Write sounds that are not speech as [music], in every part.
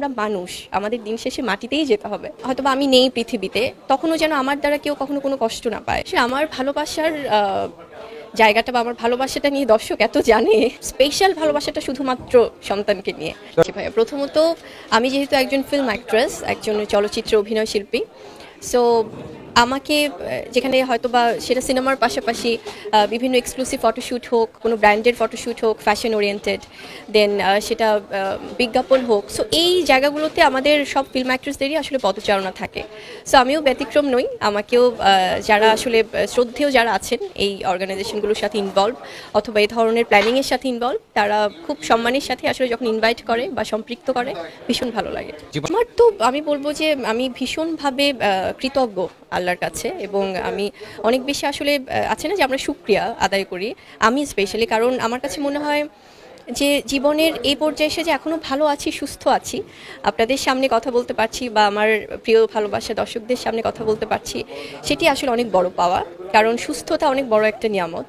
আমরা মানুষ আমাদের দিন শেষে মাটিতেই যেতে হবে। হয়তো আমি নেই পৃথিবীতে তখনও যেন আমার দ্বারা কেউ কখনো কোনো কষ্ট না পায়। সে আমার ভালোবাসার জায়গাটা বা আমার ভালোবাসাটা নিয়ে দর্শক এত জানে স্পেশাল ভালোবাসাটা শুধুমাত্র সন্তানকে নিয়ে। আচ্ছা। ভাইয়া প্রথমত আমি যেহেতু একজন ফিল্ম অ্যাক্ট্রেস একজন চলচ্চিত্র অভিনয় শিল্পী সো আমাকে যেখানে হয়তো বা সেটা সিনেমার পাশাপাশি বিভিন্ন এক্সক্লুসিভ ফটোশ্যুট হোক কোনো ব্র্যান্ডের ফটোশ্যুট হোক ফ্যাশন ওরিয়েন্টেড দেন সেটা বিজ্ঞাপন হোক। সো এই জায়গাগুলোতে আমাদের সব ফিল্ম অ্যাক্ট্রেসদেরই আসলে পদচারণা থাকে। সো আমিও ব্যতিক্রম নই। আমাকেও যারা আসলে শ্রদ্ধেয় যারা আছেন এই অর্গানাইজেশনগুলোর সাথে ইনভলভ অথবা এই ধরনের প্ল্যানিংয়ের সাথে ইনভলভ তারা খুব সম্মানের সাথে আসলে যখন ইনভাইট করে বা সম্পৃক্ত করে ভীষণ ভালো লাগে। আমার তো আমি বলব যে আমি ভীষণভাবে কৃতজ্ঞ। আল্লাহর কাছে এবং আমি অনেক বেশি আসলে আছে না যে আমরা সুক্রিয়া আদায় করি। আমি স্পেশালি কারণ আমার কাছে মনে হয় যে জীবনের এই পর্যায়ে এসে যে এখনও ভালো আছি, সুস্থ আছি, আপনাদের সামনে কথা বলতে পারছি বা আমার প্রিয় ভালোবাসা দর্শকদের সামনে কথা বলতে পারছি, সেটি আসলে অনেক বড় পাওয়া। কারণ সুস্থতা অনেক বড় একটা নিয়ামত।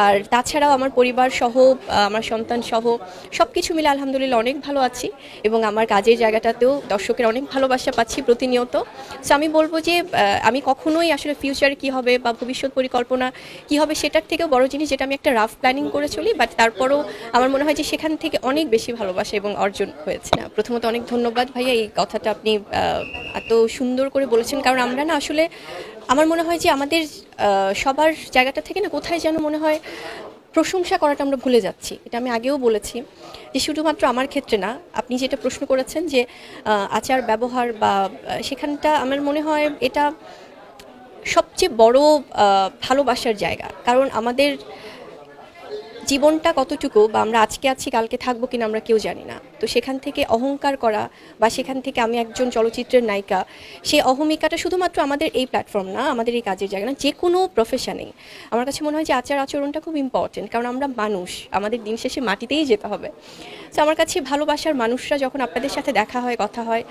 আর তাছাড়াও আমার পরিবার সহ আমার সন্তান সহ সব কিছু মিলে আলহামদুলিল্লাহ অনেক ভালো আছি এবং আমার কাজের জায়গাটাতেও দর্শকের অনেক ভালোবাসা পাচ্ছি প্রতিনিয়ত। সো আমি বলব যে আমি কখনোই আসলে ফিউচার কি হবে বা ভবিষ্যৎ পরিকল্পনা কি হবে সেটার থেকেও বড় জিনিস যেটা আমি একটা রাফ প্ল্যানিং করে চলি বাট তারপরও আমার মনে হয় যে সেখান থেকে অনেক বেশি ভালোবাসা এবং অর্জন হয়েছে। না প্রথমত অনেক ধন্যবাদ ভাইয়া, এই কথাটা আপনি এত সুন্দর করে বলেছেন, কারণ আমরা না আসলে আমার মনে হয় যে আমাদের সবার জায়গাটা থেকে না কোথায় যেন মনে হয় প্রশংসা করাটা আমরা ভুলে যাচ্ছি। এটা আমি আগেও বলেছি যে শুধুমাত্র আমার ক্ষেত্রে না, আপনি যেটা প্রশ্ন করেছেন যে আচার ব্যবহার বা সেখানটা আমার মনে হয় এটা সবচেয়ে বড় ভালোবাসার জায়গা। কারণ আমাদের জীবনটা কতটুকু বা আমরা আজকে আছি, কালকে থাকব কিনা আমরা কেউ জানি না। তো সেখান থেকে অহংকার করা বা সেখান থেকে আমি একজন চলচ্চিত্রের নায়িকা, সেই অহমিকাটা শুধুমাত্র আমাদের এই প্ল্যাটফর্ম না, আমাদের এই কাজের জায়গা না, যে কোনো প্রফেশনেই আমার কাছে মনে হয় যে আচার আচরণটা খুব ইম্পর্টেন্ট কারণ আমরা মানুষ, আমাদের দিন শেষে মাটিতেই যেতে হবে। তো আমার কাছে ভালোবাসার মানুষরা যখন আপনাদের সাথে দেখা হয়, কথা হয়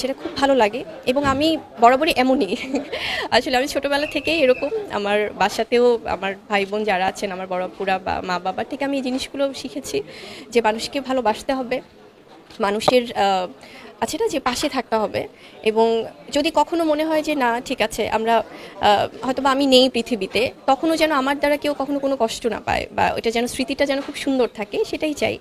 সেটা খুব ভালো লাগে এবং আমি বরাবরই এমনই। [laughs] আসলে আমি ছোটোবেলা থেকেই এরকম, আমার বাসাতেও আমার ভাই বোন যারা আছেন, আমার বড় পুরা বা মা বাবার থেকে আমি এই জিনিসগুলো শিখেছি, যে মানুষকে ভালোবাসতে হবে, মানুষের আছে না যে পাশে থাকতে হবে এবং যদি কখনো মনে হয় যে না, ঠিক আছে, আমরা হয়তো আমি নেই পৃথিবীতে, তখনও যেন আমার দ্বারা কেউ কখনো কোনো কষ্ট না পায় বা ওইটা যেন, স্মৃতিটা যেন খুব সুন্দর থাকে, সেটাই চাই।